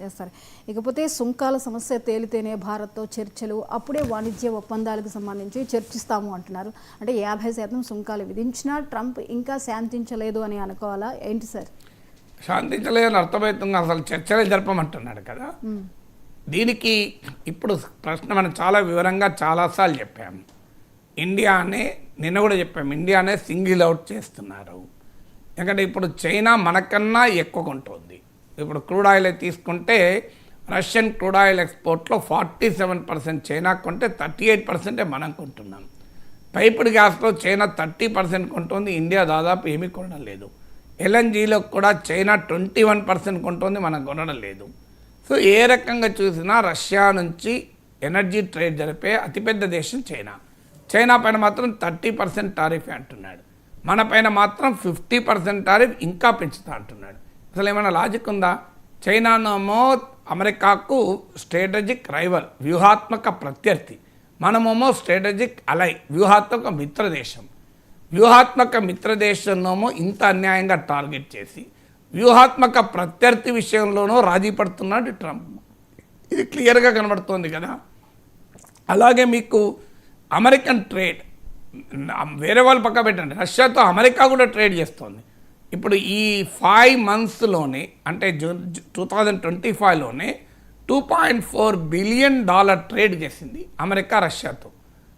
Yes sir ఇకపోతే సుంకాల సమస్య తేలితేనే భారత్తో చర్చలు అప్పుడే వాణిజ్య ఒప్పందాలకు సంబంధించి చర్చిస్తాము అంటున్నారు. అంటే యాభై శాతం సుంకాలు విధించినా ట్రంప్ ఇంకా శాంతించలేదు అని అనుకోవాలా? ఏంటి సార్? శాంతించలేదని అర్థమవుతుంది? అసలు చర్చలే జరపమంటున్నాడు కదా. దీనికి ఇప్పుడు ప్రశ్న మనం చాలా వివరంగా చాలాసార్లు చెప్పాము. ఇండియానే నిన్న కూడా చెప్పాము ఇండియానే సింగిల్ అవుట్ చేస్తున్నారు. ఎందుకంటే ఇప్పుడు చైనా మనకన్నా ఎక్కువ కొంటుంది. ఇప్పుడు క్రూడ్ ఆయిల్ తీసుకుంటే రష్యన్ క్రూడ్ ఆయిల్ ఎక్స్పోర్ట్లో ఫార్టీ సెవెన్ పర్సెంట్ చైనా కొంటే థర్టీ ఎయిట్ పర్సెంటే మనం కొంటున్నాం. పైపుడ్ గ్యాస్లో చైనా థర్టీ పర్సెంట్ కొంటుంది ఇండియా దాదాపు ఏమీ కొనడం లేదు. ఎల్ఎన్జీలో కూడా చైనా ట్వంటీ వన్ పర్సెంట్ కొంటుంది మనం కొనడం లేదు. సో ఏ రకంగా చూసినా రష్యా నుంచి ఎనర్జీ ట్రేడ్ జరిపే అతిపెద్ద దేశం చైనా. చైనా పైన మాత్రం థర్టీ పర్సెంట్ టారిఫ్ అంటున్నాడు. మన పైన మాత్రం ఫిఫ్టీ పర్సెంట్ టారిఫ్ ఇంకా పెంచుతా అంటున్నాడు. అసలు ఏమైనా లాజిక్ ఉందా? చైనానేమో అమెరికాకు స్ట్రాటజిక్ రైవల్ వ్యూహాత్మక ప్రత్యర్థి. మనమేమో స్ట్రాటజిక్ అలై వ్యూహాత్మక మిత్రదేశం. వ్యూహాత్మక మిత్రదేశంలోనూ ఇంత అన్యాయంగా టార్గెట్ చేసి వ్యూహాత్మక ప్రత్యర్థి విషయంలోనూ రాజీ పడుతున్నాడు ట్రంప్. ఇది క్లియర్గా కనబడుతోంది కదా? అలాగే మీకు అమెరికన్ ట్రేడ్ వేరే వాళ్ళు పక్క పెట్టండి. రష్యాతో అమెరికా కూడా ట్రేడ్ చేస్తోంది. ఇప్పుడు ఈ ఫైవ్ మంత్స్లోనే అంటే June two thousand twenty ఫైవ్లోనే two point four billion dollar trade చేసింది అమెరికా రష్యాతో.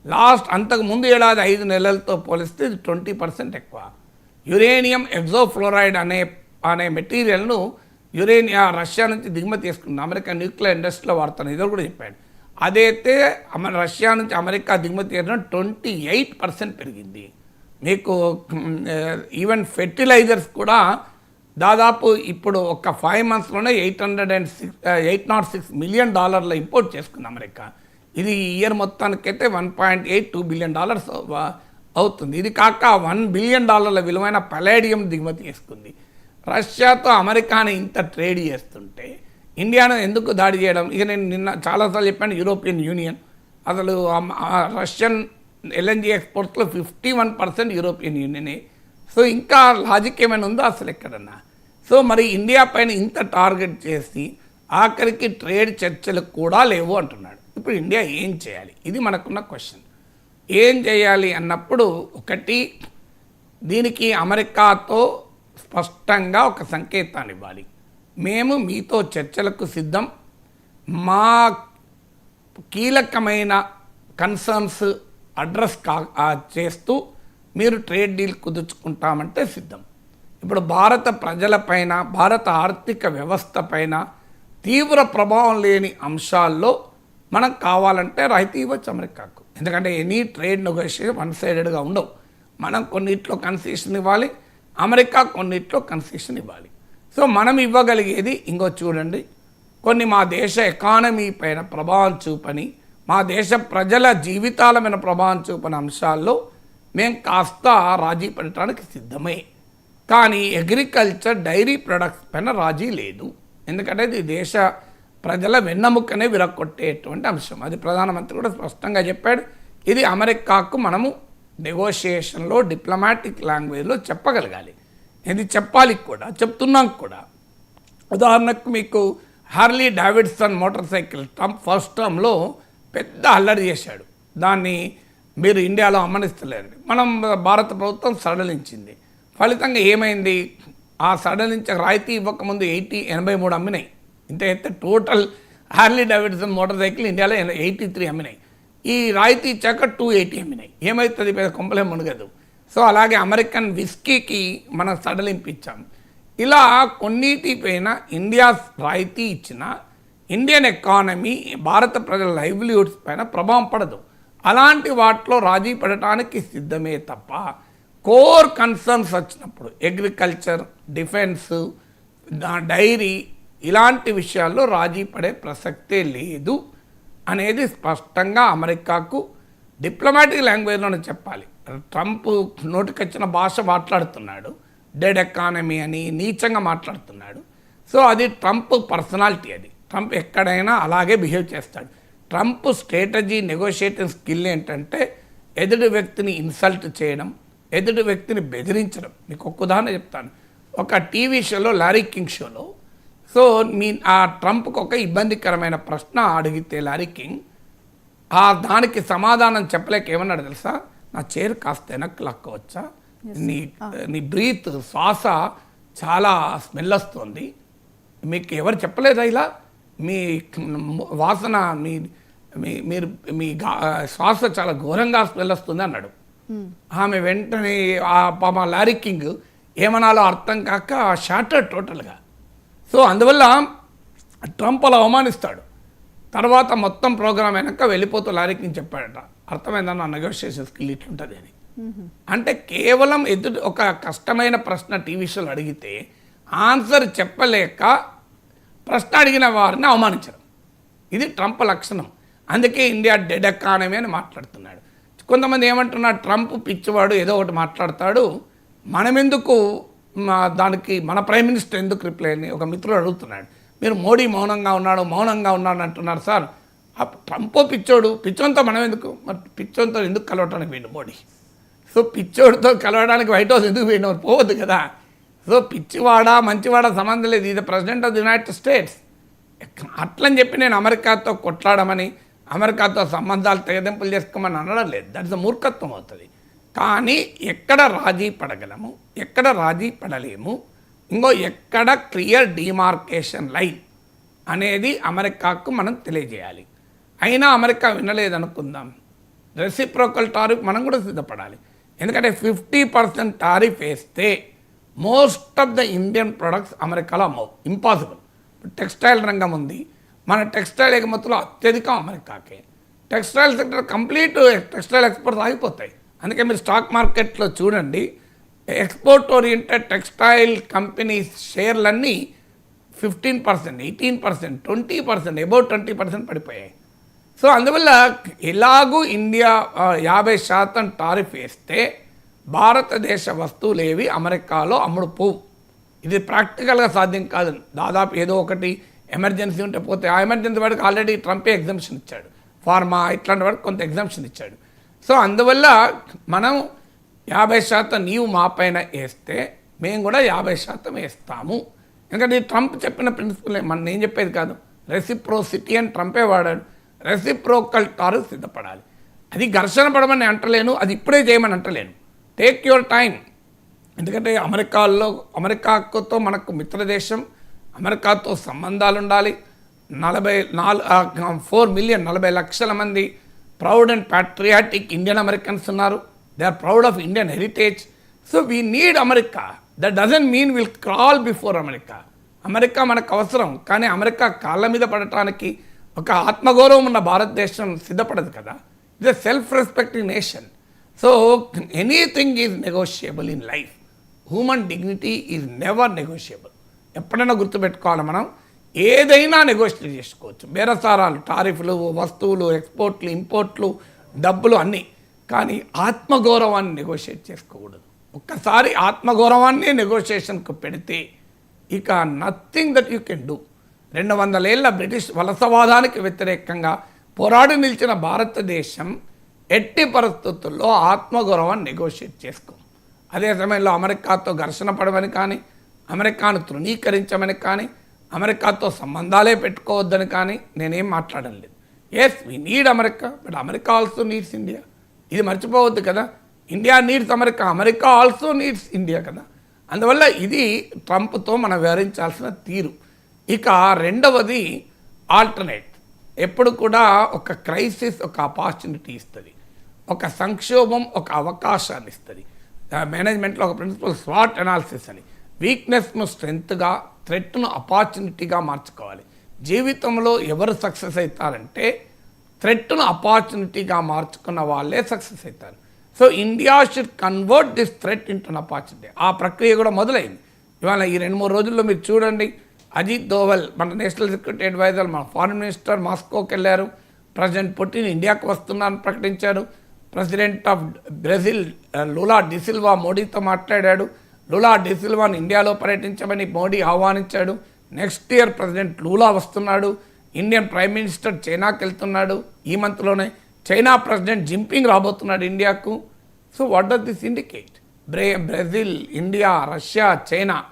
లాస్ట్ అంతకు ముందు ఏడాది ఐదు నెలలతో పోలిస్తే ఇది ట్వంటీ పర్సెంట్ ఎక్కువ. యురేనియం ఎగ్జోఫ్లోరైడ్ అనే అనే మెటీరియల్ను యురేనియా రష్యా నుంచి దిగుమతి చేసుకుంది. అమెరికా న్యూక్లియర్ ఇండస్ట్రీలో వాడుతాను ఇదో కూడా చెప్పాడు. అదైతే అమ రష్యా నుంచి అమెరికా దిగుమతి చేయడం ట్వంటీ ఎయిట్ పర్సెంట్ పెరిగింది. మీకు ఈవెన్ ఫెర్టిలైజర్స్ కూడా దాదాపు ఇప్పుడు ఒక five మంత్స్లోనే eight hundred and six eight nought six million డాలర్ల ఇంపోర్ట్ చేసుకుంది అమెరికా. ఇది ఇయర్ మొత్తానికైతే one point eight two billion dollars అవుతుంది. ఇది కాక వన్ బిలియన్ డాలర్ల విలువైన పలేడియం దిగుమతి చేసుకుంది. రష్యాతో అమెరికాని ఇంత ట్రేడ్ చేస్తుంటే ఇండియాను ఎందుకు దాడి చేయడం? ఇక నేను నిన్న చాలాసార్లు చెప్పాను యూరోపియన్ యూనియన్ అసలు రష్యన్ ఎల్ఎన్జీ ఎక్స్పోర్ట్స్లో ఫిఫ్టీ వన్ పర్సెంట్ యూరోపియన్ యూనియనే సో ఇంకా లాజిక్ ఏమైనా ఉందో అసలు ఎక్కడన్నా? సో మరి ఇండియా పైన ఇంత టార్గెట్ చేసి ఆఖరికి ట్రేడ్ చర్చలు కూడా లేవు అంటున్నాడు. ఇప్పుడు ఇండియా ఏం చేయాలి? ఇది మనకున్న క్వశ్చన్ ఏం చేయాలి అన్నప్పుడు ఒకటి దీనికి అమెరికాతో స్పష్టంగా ఒక సంకేతాన్ని ఇవ్వాలి. మేము మీతో చర్చలకు సిద్ధం. మా కీలకమైన కన్సర్న్స్ అడ్రస్ కా చేస్తూ మీరు ట్రేడ్ డీల్ కుదుర్చుకుంటామంటే సిద్ధం. ఇప్పుడు భారత ప్రజలపైన భారత ఆర్థిక వ్యవస్థ పైన తీవ్ర ప్రభావం లేని అంశాల్లో మనం కావాలంటే రాయితీ ఇవ్వచ్చు అమెరికాకు. ఎందుకంటే ఎనీ ట్రేడ్ నెగోషియేషన్ వన్ సైడెడ్గా ఉండవు. మనం కొన్నిట్లో కన్సెషన్ ఇవ్వాలి అమెరికా కొన్నిట్లో కన్సెషన్ ఇవ్వాలి. సో మనం ఇవ్వగలిగేది ఇంకో చూడండి కొన్ని మా దేశ ఎకానమీ పైన ప్రభావం చూపని మా దేశ ప్రజల జీవితాల మీద ప్రభావం చూపిన అంశాల్లో మేము కాస్త రాజీ పడటానికి సిద్ధమే. కానీ అగ్రికల్చర్ డైరీ ప్రొడక్ట్స్ పైన రాజీ లేదు. ఎందుకంటే ఇది దేశ ప్రజల వెన్నెముకనే విరక్కొట్టేటువంటి అంశం. అది ప్రధానమంత్రి కూడా స్పష్టంగా చెప్పాడు. ఇది అమెరికాకు మనము నెగోషియేషన్లో డిప్లొమాటిక్ లాంగ్వేజ్లో చెప్పగలగాలి. ఇది చెప్పాలి కూడా చెప్తున్నాం కూడా. ఉదాహరణకు మీకు Harley Davidson motorcycle Trump first టర్మ్లో పెద్ద అల్లరి చేశాడు. దాన్ని మీరు ఇండియాలో అమ్మనిస్తలేరు మనం భారత ప్రభుత్వం సడలించింది. ఫలితంగా ఏమైంది? ఆ సడలించ రాయితీ ఇవ్వకముందు ఎయిటీ ఎనభై మూడు అమ్మినాయి. ఇంత అయితే total Harley Davidson motorcycle ఇండియాలో ఎయిటీ త్రీ అమ్మినాయి. ఈ రాయితీ ఇచ్చాక టూ ఎయిటీ అమ్మినాయి. ఏమవుతుంది పెద్ద కొంపలే మునగదు. సో అలాగే అమెరికన్ విస్కీకి మనం సడలింపు ఇచ్చాం ఇలా కొన్నిటిపైన ఇండియా రాయితీ ఇచ్చిన ఇండియన్ ఎకానమీ భారత ప్రజల లైవ్లీహుడ్స్ పైన ప్రభావం పడదు. అలాంటి వాటిలో రాజీ పడటానికి సిద్ధమే తప్ప కోర్ కన్సర్న్స్ వచ్చినప్పుడు అగ్రికల్చర్ డిఫెన్స్ డైరీ ఇలాంటి విషయాల్లో రాజీ పడే ప్రసక్తే లేదు అనేది స్పష్టంగా అమెరికాకు డిప్లొమాటిక్ లాంగ్వేజ్లోనే చెప్పాలి. ట్రంప్ నోటికొచ్చిన భాష మాట్లాడుతున్నాడు డెడ్ ఎకానమీ అని నీచంగా మాట్లాడుతున్నాడు. సో అది ట్రంప్ పర్సనాలిటీ అది. ట్రంప్ ఎక్కడైనా అలాగే బిహేవ్ చేస్తాడు. ట్రంప్ స్ట్రాటజీ నెగోషియేటింగ్ స్కిల్ ఏంటంటే ఎదుటి వ్యక్తిని ఇన్సల్ట్ చేయడం ఎదుటి వ్యక్తిని బెదిరించడం. మీకు ఒక్క ఉదాహరణ చెప్తాను. ఒక టీవీ షోలో లారీ కింగ్ షోలో. సో మీ ఆ ట్రంప్కి ఒక ఇబ్బందికరమైన ప్రశ్న అడిగితే లారీ కింగ్ ఆ దానికి సమాధానం చెప్పలేక ఏమన్నాడు తెలుసా? నా చైర్ కాస్త వెనక్కి లక్కవచ్చా నీ నీ బ్రీత్ శ్వాస చాలా స్మెల్ వస్తుంది. మీకు ఎవరు చెప్పలేదా ఇలా? మీ వాసన మీ మీ మీరు మీ శ్వాస చాలా ఘోరంగా వస్తుంది అన్నాడు. ఆమె వెంటనే ఆ పాప లారీ కింగ్ ఏమనాలో అర్థం కాక షాటర్ టోటల్గా. సో అందువల్ల ట్రంప్ అలా అవమానిస్తాడు. తర్వాత మొత్తం ప్రోగ్రామ్ వెనక వెళ్ళిపోతూ లారీ కింగ్ చెప్పాడట. అర్థమైందన్న నెగోషియేషన్ స్కిల్ ఇట్లుంటుంది అని. అంటే కేవలం ఎదుటి ఒక కష్టమైన ప్రశ్న టీవీ షోలు అడిగితే ఆన్సర్ చెప్పలేక ప్రశ్న అడిగిన వారిని అవమానించడం. ఇది ట్రంప్ లక్షణం. అందుకే ఇండియా డెడ్ ఎకానమీ అని మాట్లాడుతున్నాడు. కొంతమంది ఏమంటున్నారు ట్రంప్ పిచ్చివాడు ఏదో ఒకటి మాట్లాడతాడు. మనమెందుకు దానికి మన ప్రైమ్ మినిస్టర్ ఎందుకు రిప్లై అని ఒక మిత్రుడు అడుగుతున్నాడు. మీరు మోడీ మౌనంగా ఉన్నాడు మౌనంగా ఉన్నాడు అంటున్నారు సార్. ఆ ట్రంప్ పిచ్చోడు పిచ్చోంతో మనం ఎందుకు మరి పిచ్చోంతో ఎందుకు కలవటానికి పోయిండు మోడీ? సో పిచ్చోడితో కలవడానికి వైట్ హౌస్ ఎందుకు పోయిన పోవద్దు కదా. సో పిచ్చివాడా మంచివాడా సంబంధం లేదు. ఇది president of the United States అట్లని చెప్పి నేను అమెరికాతో కొట్లాడమని అమెరికాతో సంబంధాలు తెగదింపులు చేసుకోమని అనడం లేదు. దట్స్ మూర్ఖత్వం అవుతుంది. కానీ ఎక్కడ రాజీ పడగలము ఎక్కడ రాజీ పడలేము ఇంకో ఎక్కడ క్లియర్ డిమార్కేషన్ లైన్ అనేది అమెరికాకు మనం తెలియజేయాలి. అయినా అమెరికా వినలేదనుకుందాం. రెసిప్రోకల్ టారిఫ్ మనం కూడా సిద్ధపడాలి. ఎందుకంటే ఫిఫ్టీ పర్సెంట్ టారిఫ్ వేస్తే most of the Indian products అమెరికాలో అమ్మవు. ఇంపాసిబుల్ టెక్స్టైల్ రంగం ఉంది. మన టెక్స్టైల్ ఎగుమతులు అత్యధికం అమెరికాకే textile sector complete textile exports ఆగిపోతాయి. అందుకే మీరు స్టాక్ మార్కెట్లో చూడండి. Export oriented textile companies షేర్లన్నీ fifteen percent eighteen percent twenty percent about twenty percent పడిపోయాయి. సో అందువల్ల ఎలాగూ ఇండియా యాభై శాతం టారిఫ్ వేస్తే భారతదేశ వస్తువులేవి అమెరికాలో అమ్ముడు పోవు ఇది ప్రాక్టికల్గా సాధ్యం కాదు. దాదాపు ఏదో ఒకటి ఎమర్జెన్సీ ఉంటే పోతే ఆ ఎమర్జెన్సీ వాడికి ఆల్రెడీ ట్రంపే ఎగ్జామ్షన్ ఇచ్చాడు. ఫార్మా ఇట్లాంటి వాడికి కొంత ఎగ్జామ్షన్ ఇచ్చాడు. సో అందువల్ల మనం యాభై శాతం నీవు మా పైన వేస్తే మేము కూడా యాభై శాతం వేస్తాము. ఎందుకంటే ఈ ట్రంప్ చెప్పిన ప్రిన్సిపల్ మనం నేను చెప్పేది కాదు. రెసిప్రోసిటీ అని ట్రంపే వాడాడు. రెసిప్రోకల్ టారు సిద్ధపడాలి. అది ఘర్షణ పడమని అంటలేను. అది ఇప్పుడే చేయమని అంటలేను. టేక్ యువర్ టైం ఎందుకంటే అమెరికాలో అమెరికాతో మనకు మిత్రదేశం అమెరికాతో సంబంధాలు ఉండాలి నలభై నాలుగు ఫోర్ మిలియన్ నలభై లక్షల మంది proud and patriotic Indian Americans ఉన్నారు. They are proud of Indian heritage so we need America that doesn't mean will crawl before America America మనకు అవసరం. కానీ అమెరికా కాళ్ళ మీద పడటానికి ఒక ఆత్మగౌరవం ఉన్న భారతదేశం సిద్ధపడదు కదా. It self respecting nation so anything is negotiable in life human dignity is never negotiable ఎప్పుడైనా గుర్తుపెట్టుకోవాలి మనం. ఏదైనా నెగోషియేట్ చేసుకోవచ్చు. బేరసారాలు టారిఫ్లు వస్తువులు ఎక్స్పోర్ట్లు ఇంపోర్ట్లు డబ్బులు అన్నీ. కానీ ఆత్మగౌరవాన్ని నెగోషియేట్ చేసుకోకూడదు. ఒక్కసారి ఆత్మగౌరవాన్ని నెగోషియేషన్కు పెడితే ఇక nothing that you can do రెండు వందలేళ్ళ బ్రిటిష్ వలసవాదానికి వ్యతిరేకంగా పోరాడి నిలిచిన భారతదేశం ఎట్టి పరిస్థితుల్లో ఆత్మగౌరవాన్ని నెగోషియేట్ చేసుకో. అదే సమయంలో అమెరికాతో ఘర్షణ పడమని కానీ అమెరికాను తృణీకరించమని కానీ అమెరికాతో సంబంధాలే పెట్టుకోవద్దని కానీ నేనేం మాట్లాడడం లేదు. Yes we need America but America also needs India ఇది మర్చిపోవద్దు కదా. India needs America America also needs India కదా. అందువల్ల ఇది ట్రంప్తో మనం వివరించాల్సిన తీరు. ఇక రెండవది ఆల్టర్నేట్. ఎప్పుడు కూడా ఒక క్రైసిస్ ఒక ఆపర్చునిటీ ఇస్తుంది. ఒక సంక్షోభం ఒక అవకాశాన్ని ఇస్తుంది. మేనేజ్మెంట్లో ఒక ప్రిన్సిపల్ స్వాట్ అనాలిసిస్ అని. వీక్నెస్ను స్ట్రెంగ్త్గా థ్రెట్ను ఆపర్చునిటీగా మార్చుకోవాలి. జీవితంలో ఎవరు సక్సెస్ అవుతారంటే థ్రెట్ను ఆపర్చునిటీగా మార్చుకున్న వాళ్ళే సక్సెస్ అవుతారు. So India should convert this threat into opportunity ఆ ప్రక్రియ కూడా మొదలైంది. ఇవాళ ఈ రెండు మూడు రోజుల్లో మీరు చూడండి. అజిత్ దోవల్ మన నేషనల్ సెక్యూరిటీ అడ్వైజర్ మన ఫారిన్ మినిస్టర్ మాస్కోకి వెళ్ళారు ప్రెసిడెంట్ పుటిన్ ఇండియాకు వస్తున్నారని ప్రకటించారు. President of Brazil Lula da Silva మోడీతో మాట్లాడాడు. లులా డిసిల్వాను ఇండియాలో పర్యటించమని మోడీ ఆహ్వానించాడు. నెక్స్ట్ ఇయర్ ప్రెసిడెంట్ లూలా వస్తున్నాడు. ఇండియన్ ప్రైమ్ మినిస్టర్ చైనాకి వెళ్తున్నాడు. ఈ మంత్లోనే చైనా ప్రెసిడెంట్ జింపింగ్ రాబోతున్నాడు ఇండియాకు. So what does this indicate? బ్రే Brazil India Russia China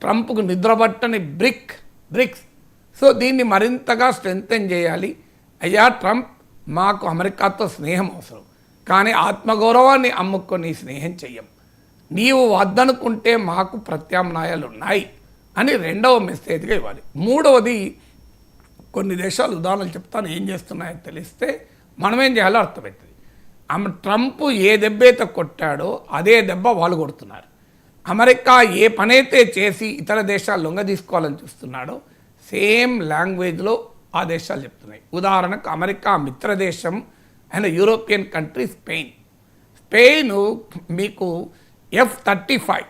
ట్రంప్కు నిద్రపట్టని బ్రిక్ బ్రిక్స్. సో దీన్ని మరింతగా స్ట్రెంగ్తెన్ చేయాలి. అయ్యా ట్రంప్ మాకు అమెరికాతో స్నేహం అవసరం. కానీ ఆత్మగౌరవాన్ని అమ్ముకొని స్నేహం చెయ్యం. నీవు వద్దనుకుంటే మాకు ప్రత్యామ్నాయాలు ఉన్నాయి అని రెండవ మెసేజ్గా ఇవ్వాలి. మూడవది కొన్ని దేశాలు ఉదాహరణలు చెప్తాను ఏం చేస్తున్నాయో తెలిస్తే మనం ఏం చేయాలో అర్థమవుతుంది. ఆమె ట్రంప్ ఏ దెబ్బ అయితే కొట్టాడో అదే దెబ్బ వాళ్ళు కొడుతున్నారు. అమెరికా ఏ పనైతే చేసి ఇతర దేశాలు లొంగ తీసుకోవాలని చూస్తున్నాడో సేమ్ లాంగ్వేజ్లో ఆ దేశాలు చెప్తున్నాయి. ఉదాహరణకు America మిత్రదేశం and European country Spain. Spain మీకు ఎఫ్ థర్టీ ఫైవ్.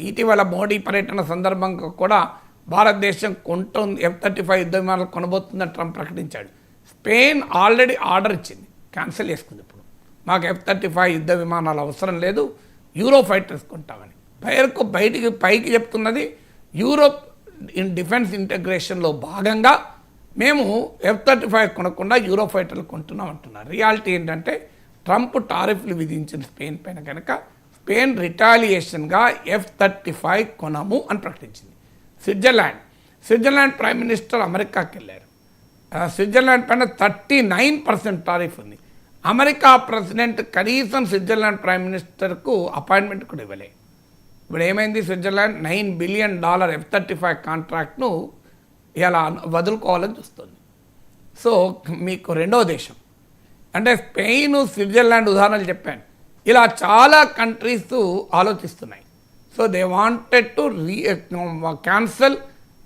ఇటీవల మోడీ పర్యటన సందర్భంగా కూడా భారతదేశం కొంటుంది. ఎఫ్ థర్టీ ఫైవ్ యుద్ధ విమానాలు కొనబోతుందని ట్రంప్ ప్రకటించాడు. స్పెయిన్ ఆల్రెడీ ఆర్డర్ ఇచ్చింది. క్యాన్సిల్ చేసుకుంది ఇప్పుడు. మాకు ఎఫ్ థర్టీ ఫైవ్ యుద్ధ విమానాలు అవసరం లేదు. యూరో ఫైటర్స్ కొంటామని. పేరుకు బయటికి పైకి చెప్తున్నది యూరోప్ ఇన్ డిఫెన్స్ ఇంటగ్రేషన్లో భాగంగా మేము ఎఫ్ థర్టీ ఫైవ్ కొనకుండా యూరో ఫైటర్లు కొంటున్నాం అంటున్నారు. రియాలిటీ ఏంటంటే ట్రంప్ టారిఫ్లు విధించిన స్పెయిన్ పైన కనుక స్పెయిన్ రిటాలియేషన్గా ఎఫ్ థర్టీ ఫైవ్ కొనము అని ప్రకటించింది. స్విట్జర్లాండ్. స్విట్జర్లాండ్ ప్రైమ్ మినిస్టర్ అమెరికాకి వెళ్ళారు స్విట్జర్లాండ్ పైన థర్టీ నైన్ పర్సెంట్ టారిఫ్ ఉంది. అమెరికా ప్రెసిడెంట్ కనీసం స్విట్జర్లాండ్ ప్రైమ్ మినిస్టర్కు అపాయింట్మెంట్ కూడా ఇవ్వలే. ఇప్పుడు ఏమైంది Switzerland? Nine billion dollar F thirty five కాంట్రాక్ట్ను ఇలా వదులుకోవాలని చూస్తుంది. సో మీకు రెండో దేశం. అంటే స్పెయిన్ స్విట్జర్లాండ్ ఉదాహరణలు చెప్పాను. ఇలా చాలా countries ఆలోచిస్తున్నాయి. So they wanted to re cancel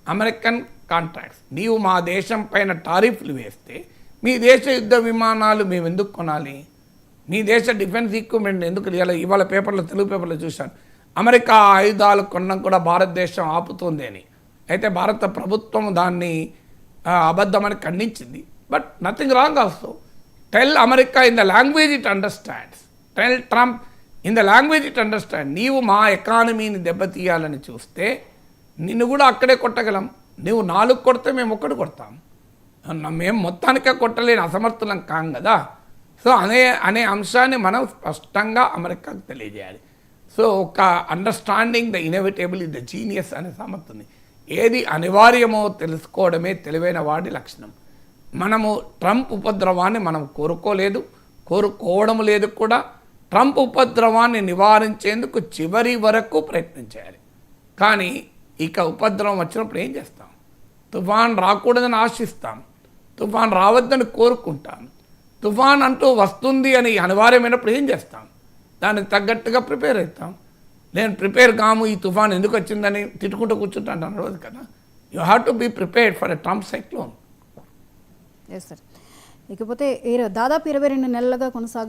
American contracts. నీవు మా దేశం పైన టారిఫ్లు వేస్తే మీ దేశ యుద్ధ విమానాలు మేము ఎందుకు కొనాలి? మీ దేశ డిఫెన్స్ ఈక్విప్మెంట్ ఎందుకు ఇవాళ ఇవాళ పేపర్లో తెలుగు పేపర్లో చూశాను. అమెరికా ఆయుధాలు కొనడం కూడా భారతదేశం ఆపుతుంది అని. అయితే భారత ప్రభుత్వం దాన్ని అబద్ధమని ఖండించింది. But nothing wrong also tell America in the language it understands tell Trump in the language it understand నీవు మా ఎకానమీని దెబ్బతీయాలని చూస్తే నిన్ను కూడా అక్కడే కొట్టగలం. నువ్వు నాలుగు కొడితే మేము ఒక్కటి కొడతాం. మేము మొత్తానికే కొట్టలేని అసమర్థులం కాం కదా. సో అనే అనే అంశాన్ని మనం స్పష్టంగా అమెరికాకు తెలియజేయాలి. సో ఒక understanding the inevitable is the genius అనే సామర్థ్యం ఏది అనివార్యమో తెలుసుకోవడమే తెలివైన వాడి లక్షణం. మనము ట్రంప్ ఉపద్రవాన్ని మనం కోరుకోలేదు కోరుకోవడం లేదు కూడా ట్రంప్ ఉపద్రవాన్ని నివారించేందుకు చివరి వరకు ప్రయత్నం చేయాలి. కానీ ఇక ఉపద్రవం వచ్చినప్పుడు ఏం చేస్తాం? తుఫాన్ రాకూడదని ఆశిస్తాం తుఫాన్ రావద్దని కోరుకుంటాం తుఫాన్ అంటూ వస్తుంది అని అనివార్యమైనప్పుడు ఏం చేస్తాం? దానికి తగ్గట్టుగా ప్రిపేర్ అవుతాం. నేను ప్రిపేర్ కాము ఈ తుఫాన్ ఎందుకు వచ్చిందని తిట్టుకుంటూ కూర్చుంటాను రోజు కదా. You have to be prepared for a Trump cyclone ఇకపోతే దాదాపు ఇరవై రెండు నెలలుగా కొనసాగు